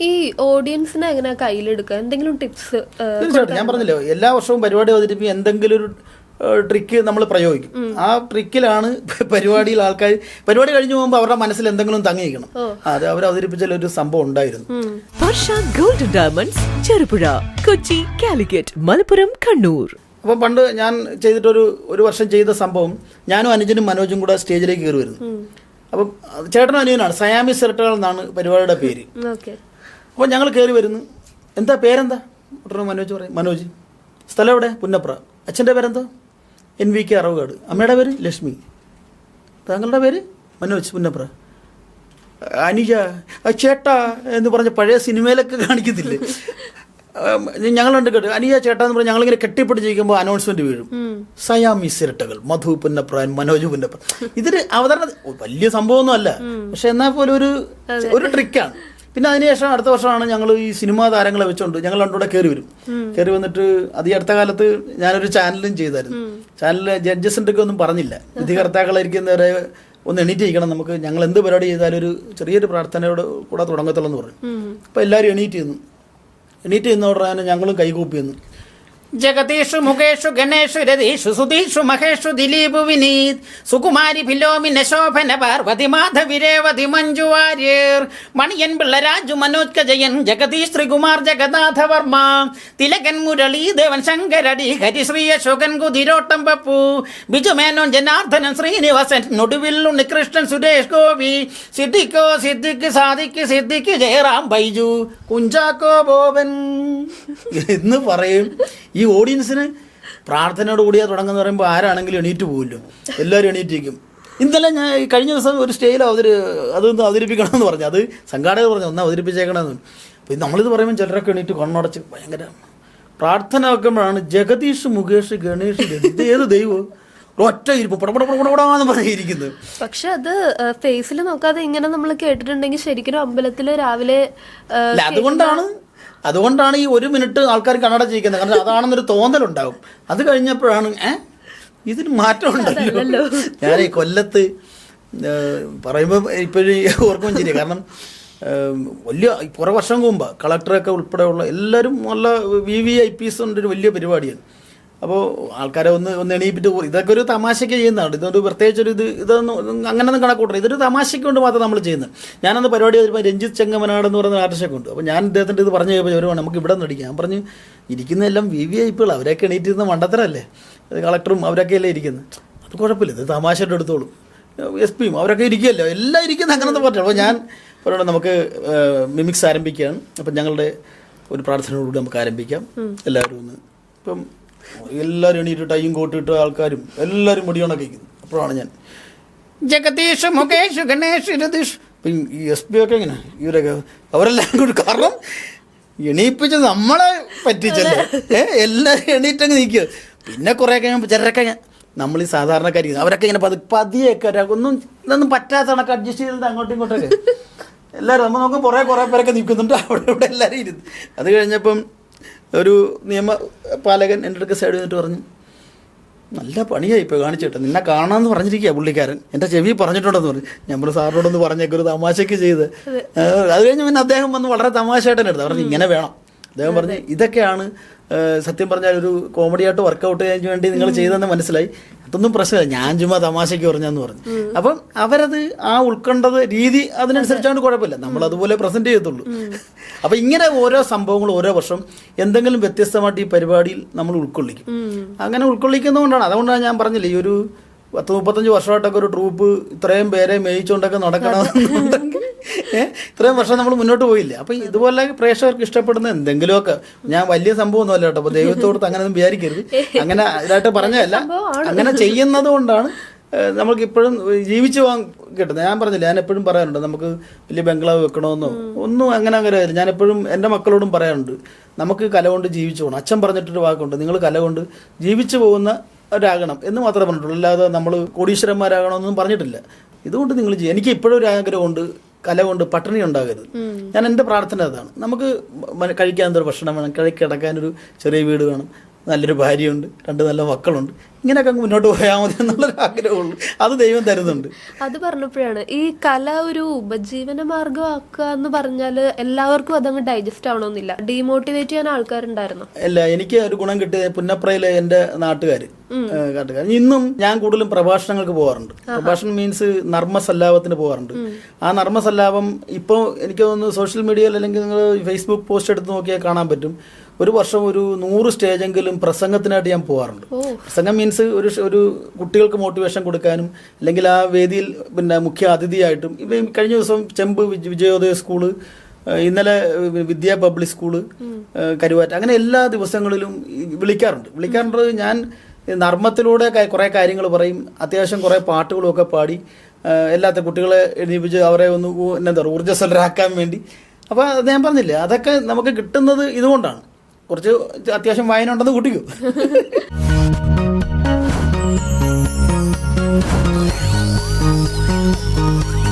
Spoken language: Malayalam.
ഈ ഓഡിയൻസിനെ എങ്ങനെ കയ്യിലെടുക്കുക? എന്തെങ്കിലും ടിപ്സ് തീർച്ചയായിട്ടും. ഞാൻ പറഞ്ഞല്ലോ എല്ലാ വർഷവും പരിപാടി അവതരിപ്പിക്കും എന്തെങ്കിലും ഒരു ട്രിക്ക് നമ്മൾ പ്രയോഗിക്കും. ആ ട്രിക്കിലാണ് പരിപാടിയിൽ ആൾക്കാർ പരിപാടി കഴിഞ്ഞു പോകുമ്പോൾ അവരുടെ മനസ്സിൽ എന്തെങ്കിലും തങ്ങിയിരിക്കണം. അത് അവർ അവതരിപ്പിച്ച ഒരു സംഭവം ഉണ്ടായിരുന്നു. Varsha gold diamonds Cherupuzha Kochi Calicut Malappuram Kannur. അപ്പോൾ പണ്ട് ഞാൻ ചെയ്തിട്ടൊരു ഒരു വർഷം ചെയ്ത സംഭവം ഞാനും അനുജനും മനോജും കൂടെ സ്റ്റേജിലേക്ക് കയറി വരുന്നു. അപ്പം ചേട്ടനും അനുജനാണ് സയാമി സിരട്ടകൾ എന്നാണ് പരിപാടിയുടെ പേര്. ഓക്കെ. അപ്പോൾ ഞങ്ങൾ കയറി വരുന്നു. എന്താ പേരെന്താ? ഡോക്ടർ മനോജ് പറയും. മനോജ്. സ്ഥലം എവിടെ? പുന്നപ്ര. അച്ഛന്റെ പേരെന്താ? N V K Aravukad. അമ്മയുടെ പേര് ലക്ഷ്മി. താങ്കളുടെ പേര്? മനോജ് പുന്നപ്ര. അനിജ ചേട്ടാ എന്ന് പറഞ്ഞ പഴയ സിനിമയിലൊക്കെ കാണിക്കത്തില്ലേ? ഞങ്ങളുണ്ട് കേട്ട്. അനിയ ചേട്ടാ എന്ന് പറഞ്ഞാൽ ഞങ്ങളിങ്ങനെ കെട്ടിപ്പിടിച്ചിരിക്കുമ്പോൾ അനൗൺസ്മെന്റ് വീഴും. സയാമി ഇരട്ടകൾ. മധു പുന്നപ്ര മനോജ് പുന്നപ്ര. ഇതൊരു അവതരണ വലിയ സംഭവമൊന്നും അല്ല. പക്ഷെ എന്നാൽ പോലും ഒരു ഒരു ട്രിക്കാണ് പിന്നെ അതിനുശേഷം അടുത്ത വർഷമാണ് ഞങ്ങൾ ഈ സിനിമാ താരങ്ങളെ വെച്ചോണ്ട് ഞങ്ങൾ രണ്ടുകൂടെ കയറി വരും. കയറി വന്നിട്ട് അത് ഈ അടുത്ത കാലത്ത് ഞാനൊരു ചാനലും ചെയ്തായിരുന്നു. ചാനലിലെ ജഡ്ജസിന്റെ ഒക്കെ ഒന്നും പറഞ്ഞില്ല. വിധികർത്താക്കളായിരിക്കുന്നവരെ ഒന്ന് എണീറ്റ് ഇരിക്കണം നമുക്ക് ഞങ്ങൾ എന്ത് പരിപാടി ചെയ്താലും ഒരു ചെറിയൊരു പ്രാർത്ഥനയോട് കൂടെ തുടങ്ങത്തുള്ളൂ എന്ന് പറഞ്ഞു. അപ്പോൾ എല്ലാവരും എണീറ്റ് ചെയ്യുന്നു എണീറ്റ് ചെയ്യുന്നതോടെ ഞങ്ങളും കൈകൂപ്പി നിന്നു ജഗതീഷു മുഖേഷു ഗണേഷു രതീഷു സുധീഷു മഹേഷു ദിലീപു വിനീത് സുകുമാരി ഫിലോമിന ശോഭന പാർവതി മാധവി രേവതി മഞ്ജു വാര്യർ മണിയൻ പിള്ള രാജു മനോജ് കജയൻ ജഗദീഷ് ശ്രീകുമാർ ജഗന്നാഥ വർമ്മ തിലകൻ മുരളീദേവൻ ശങ്കരടി ഹരിശ്രീ അശോകൻ കുതിരോട്ടം പപ്പു ബിജു മേനോൻ ജനാർദ്ദനൻ ശ്രീനിവാസൻ നൊടുവിൽ ഉണ്ണികൃഷ്ണൻ സുരേഷ് ഗോപി സിദ്ദിഖോ സിദ്ദിഖ് സാദിഖ് സിദ്ദിഖ് ജയറാം ബൈജു കുഞ്ചാക്കോ ബോബൻ. എന്ന് പറയും ഈ ഓഡിയൻസിന് പ്രാർത്ഥനയോട് കൂടിയാ തുടങ്ങുന്ന പറയുമ്പോൾ ആരാണെങ്കിലും എണീറ്റ് പോകുമല്ലോ എല്ലാവരും എണീറ്റിരിക്കും. ഇന്നലെ ഞാൻ ഈ കഴിഞ്ഞ ദിവസം ഒരു സ്റ്റേജിൽ അവതരി അതൊന്ന് അവതരിപ്പിക്കണമെന്ന് പറഞ്ഞു. അത് സംഘാടകർ പറഞ്ഞു ഒന്ന് അവതരിപ്പിച്ചേക്കണമെന്ന്. അപ്പോൾ നമ്മളിത് പറയുമ്പോൾ ചിലരൊക്കെ എണീറ്റ് കണ്ണടച്ച് ഭയങ്കര പ്രാർത്ഥന വെക്കുമ്പോഴാണ് ജഗദീഷ് മുകേഷ് ഗണേഷ്. ഇത് ഏത് ദൈവം? ഒറ്റ ഇരിപ്പ്. പടപടപടപടാന്ന് പറഞ്ഞിരിക്കുന്നത് പക്ഷെ അത് ഫേസിൽ നോക്കാതെ ഇങ്ങനെ നമ്മൾ കേട്ടിട്ടുണ്ടെങ്കിൽ ശരിക്കും അമ്പലത്തിൽ രാവിലെ അതുകൊണ്ടാണ് അതുകൊണ്ടാണ് ഈ ഒരു മിനിറ്റ് ആൾക്കാർ കണ്ണട ചെയ്യിക്കുന്നത് കാരണം അതാണെന്നൊരു തോന്നലുണ്ടാവും. അത് കഴിഞ്ഞപ്പോഴാണ് ഏ? ഇതിന് മാറ്റം ഉണ്ടല്ലോ ഞാൻ ഈ കൊല്ലത്ത് പറയുമ്പോൾ ഇപ്പോഴും ഓർക്കും ശരി കാരണം വലിയ കുറേ വർഷം മുമ്പ് കളക്ടറൊക്കെ ഉൾപ്പെടെയുള്ള എല്ലാവരും നല്ല വി വി ഐ പിസ് ഒരു വലിയ പരിപാടിയാണ്. അപ്പോൾ ആൾക്കാരെ ഒന്ന് ഒന്ന് എണീപ്പിട്ട് പോയി. ഇതൊക്കെ ഒരു തമാശയ്ക്ക് ചെയ്യുന്നതാണ്. ഇതൊരു പ്രത്യേകിച്ച് ഒരു ഇത് ഇതൊന്നും അങ്ങനെയൊന്നും കണക്കൂട്ടണം ഇതൊരു തമാശയ്ക്ക് കൊണ്ട് മാത്രം നമ്മൾ ചെയ്യുന്നത്. ഞാനന്ന് പരിപാടി വരുമ്പോൾ രഞ്ജിത്ത് ചെങ്ങമനാട് എന്ന് പറയുന്ന ആർട്ടിസ്റ്റൊക്കെ ഉണ്ട്. അപ്പോൾ ഞാൻ ഇദ്ദേഹത്തിന്റെ ഇത് പറഞ്ഞു കഴിയുമ്പോൾ ഒരു നമുക്ക് ഇവിടെ നിന്ന് അടിക്കാം ഞാൻ പറഞ്ഞു ഇരിക്കുന്നതെല്ലാം വി വി ഐ പികൾ അവരൊക്കെ എണീറ്റിരുന്ന മണ്ടത്തരല്ലേ? അത് കളക്ടറും അവരൊക്കെ അല്ലേ ഇരിക്കുന്നത്? അത് കുഴപ്പമില്ല. ഇത് തമാശയുടെ അടുത്തോളും എസ് പിയും അവരൊക്കെ ഇരിക്കുമല്ലോ എല്ലാം ഇരിക്കുന്ന അങ്ങനത്തെ പറഞ്ഞു അപ്പോൾ ഞാൻ പറയുന്നത് നമുക്ക് മിമിക്സ് ആരംഭിക്കുകയാണ്. അപ്പം ഞങ്ങളുടെ ഒരു പ്രാർത്ഥനയോടുകൂടി നമുക്ക് ആരംഭിക്കാം. എല്ലാവരും ഒന്ന് ഇപ്പം എല്ലാവരും എണീറ്റ് ടൈം കോട്ടിട്ട് ആൾക്കാരും എല്ലാവരും മുടി ഉണക്കിക്കുന്നു അപ്പോഴാണ് ഞാൻ. ജഗദീഷ് മുകേഷ് ഗണേഷ് രതീഷ്. ഈ എസ് പി ഒക്കെ എങ്ങനെ? ഇവരൊക്കെ അവരെല്ലാം കൂടി കാരണം എണീപ്പിച്ച് നമ്മളെ പറ്റിച്ചല്ലേ? ഏ എല്ലാവരും എണീറ്റങ്ങ് നിൽക്കുക. പിന്നെ കുറേ കഴിയുമ്പോൾ ചിലരൊക്കെ നമ്മൾ ഈ സാധാരണക്കാരി അവരൊക്കെ ഇങ്ങനെ പതി പതിയൊക്കെ ഒന്നും ഇതൊന്നും പറ്റാത്ത കണക്ക് അഡ്ജസ്റ്റ് ചെയ്തിട്ട് അങ്ങോട്ടും ഇങ്ങോട്ടൊക്കെ എല്ലാവരും നമ്മൾ നോക്കുമ്പോൾ കുറേ കുറേ പേരൊക്കെ നിൽക്കുന്നുണ്ട്. അവിടെ ഇവിടെ എല്ലാവരും ഇരുന്ന്. അത് കഴിഞ്ഞപ്പം ഒരു നിയമ പാലകൻ എന്റെ അടുക്ക സൈഡ് വന്നിട്ട് പറഞ്ഞു നല്ല പണിയായി ഇപ്പോൾ കാണിച്ചിട്ട് നിന്നെ കാണാമെന്ന് പറഞ്ഞിരിക്കുക പുള്ളിക്കാരൻ. എന്റെ ചെവി പറഞ്ഞിട്ടുണ്ടെന്ന് പറഞ്ഞു. നമ്മൾ സാറിനോടൊന്ന് പറഞ്ഞേക്കൊരു തമാശയ്ക്ക് ചെയ്ത്. അത്. കഴിഞ്ഞ് പിന്നെ അദ്ദേഹം വന്ന് വളരെ തമാശയായിട്ട് എടുത്തു പറഞ്ഞു ഇങ്ങനെ വേണം. അദ്ദേഹം പറഞ്ഞു ഇതൊക്കെയാണ് സത്യം പറഞ്ഞാൽ ഒരു കോമഡി കോമഡിയായിട്ട് വർക്കൗട്ട് ചെയ്യാൻ വേണ്ടി നിങ്ങൾ ചെയ്തതെന്ന് മനസ്സിലായി. അതൊന്നും പ്രശ്നമില്ല. ഞാൻ ചുമ്മാ തമാശയ്ക്ക് പറഞ്ഞെന്ന് പറഞ്ഞു. അപ്പം അവരത് ആ ഉൾക്കൊണ്ടത് രീതി അതിനനുസരിച്ചാണ് കുഴപ്പമില്ല. നമ്മൾ അതുപോലെ പ്രസന്റ് ചെയ്യത്തുള്ളൂ. അപ്പം ഇങ്ങനെ ഓരോ സംഭവങ്ങൾ ഓരോ വർഷം എന്തെങ്കിലും വ്യത്യസ്തമായിട്ട് ഈ പരിപാടിയിൽ നമ്മൾ ഉൾക്കൊള്ളിക്കും. അങ്ങനെ ഉൾക്കൊള്ളിക്കുന്നതുകൊണ്ടാണ്. അതുകൊണ്ടാണ് ഞാൻ പറഞ്ഞില്ലേ ഈ ഒരു പത്ത് മുപ്പത്തഞ്ച് വർഷമായിട്ടൊക്കെ ഒരു ട്രൂപ്പ് ഇത്രയും പേരെ മേയിച്ചുകൊണ്ടൊക്കെ നടക്കണമെന്നുണ്ടെങ്കിൽ ഏഹ് ഇത്രയും വർഷം നമ്മൾ മുന്നോട്ട് പോയില്ല? അപ്പോൾ ഇതുപോലെ പ്രേക്ഷകർക്ക് ഇഷ്ടപ്പെടുന്ന എന്തെങ്കിലുമൊക്കെ. ഞാൻ വലിയ സംഭവമൊന്നുമല്ല കേട്ടോ അപ്പോൾ ദൈവത്തോടത്ത് അങ്ങനെ ഒന്നും വിചാരിക്കരുത്. അങ്ങനെ ഇതായിട്ട് പറഞ്ഞതല്ല. അങ്ങനെ ചെയ്യുന്നത് കൊണ്ടാണ് നമുക്ക് ഇപ്പോഴും ജീവിച്ചു പോകാൻ കിട്ടുന്നത്. ഞാൻ പറഞ്ഞില്ല ഞാൻ എപ്പോഴും പറയാറുണ്ട് നമുക്ക് വലിയ ബംഗ്ലാവ് വെക്കണമെന്നോ? ഒന്നും അങ്ങനെ അങ്ങനെ. ഞാൻ എപ്പോഴും എന്റെ മക്കളോടും പറയാറുണ്ട് നമുക്ക് കല കൊണ്ട് ജീവിച്ചു പോകണം അച്ഛൻ പറഞ്ഞിട്ടൊരു വാക്കുണ്ട് നിങ്ങൾ കല കൊണ്ട് ജീവിച്ചു പോകുന്ന ഒരാകണം എന്ന് മാത്രമേ പറഞ്ഞിട്ടുള്ളൂ. അല്ലാതെ നമ്മൾ കോടീശ്വരന്മാരാകണമെന്നൊന്നും പറഞ്ഞിട്ടില്ല. ഇതുകൊണ്ട് നിങ്ങൾ എനിക്ക് ഇപ്പോഴും ഒരു ആഗ്രഹമുണ്ട് കല കൊണ്ട് പട്ടിണി ഉണ്ടാകരുത്. ഞാൻ എന്റെ പ്രാർത്ഥന അതാണ്. നമുക്ക് കഴിക്കാൻ എന്തൊരു ഭക്ഷണം വേണം? കഴി കിടക്കാനൊരു ചെറിയ വീട് വേണം. നല്ലൊരു ഭാര്യയുണ്ട്. രണ്ട് നല്ല മക്കളുണ്ട്. ഇങ്ങനെയൊക്കെ അങ്ങ് മുന്നോട്ട് പോയാൽ മതി എന്നുള്ളൊരു ആഗ്രഹമുള്ളൂ. അത് ദൈവം തരുന്നുണ്ട്. അത് പറഞ്ഞപ്പോഴാണ് ഈ കല ഒരു ഉപജീവന മാർഗമാക്കുക എന്ന് പറഞ്ഞാൽ എല്ലാവർക്കും അതങ്ങ് ഡൈജസ്റ്റ് ആവണമെന്നില്ല. ഡീമോട്ടിവേറ്റ് ചെയ്യാൻ ആൾക്കാരുണ്ടായിരുന്നു? അല്ല എനിക്ക് ഒരു ഗുണം കിട്ടിയത് പുന്നപ്രയിലെ എന്റെ നാട്ടുകാർ നാട്ടുകാർ ഇന്നും ഞാൻ കൂടുതലും പ്രഭാഷണങ്ങൾക്ക് പോകാറുണ്ട്. പ്രഭാഷണം മീൻസ് നർമ്മസല്ലാപത്തിന് പോകാറുണ്ട്. ആ നർമ്മസല്ലാപം ഇപ്പോൾ എനിക്ക് തോന്നുന്നു സോഷ്യൽ മീഡിയയിൽ അല്ലെങ്കിൽ നിങ്ങൾ ഫേസ്ബുക്ക് പോസ്റ്റ് എടുത്ത് നോക്കിയാൽ കാണാൻ പറ്റും. ഒരു വർഷം ഒരു നൂറ് സ്റ്റേജെങ്കിലും പ്രസംഗത്തിനായിട്ട് ഞാൻ പോകാറുണ്ട്. പ്രസംഗം മീൻസ് ഒരു ഒരു കുട്ടികൾക്ക് മോട്ടിവേഷൻ കൊടുക്കാനും അല്ലെങ്കിൽ ആ വേദിയിൽ പിന്നെ മുഖ്യ അതിഥിയായിട്ടും ഇപ്പം കഴിഞ്ഞ ദിവസം ചെമ്പ് വിജയോദയ സ്കൂൾ ഇന്നലെ വിദ്യ പബ്ലിക് സ്കൂൾ കരുവാറ്റ അങ്ങനെ എല്ലാ ദിവസങ്ങളിലും വിളിക്കാറുണ്ട്. വിളിക്കാറുണ്ട് ഞാൻ നർമ്മത്തിലൂടെ കുറേ കാര്യങ്ങൾ പറയും. അത്യാവശ്യം കുറേ പാട്ടുകളും ഒക്കെ പാടി എല്ലാത്ത കുട്ടികളെ എഴുതിപ്പിച്ച് അവരെ ഒന്ന് എന്താ പറയുക ഊർജസ്വലരാക്കാൻ വേണ്ടി. അപ്പോൾ അത് ഞാൻ പറഞ്ഞില്ലേ അതൊക്കെ നമുക്ക് കിട്ടുന്നത് ഇതുകൊണ്ടാണ്. കുറച്ച് അത്യാവശ്യം വായന ഉണ്ടെന്ന് കൂട്ടിക്കോ.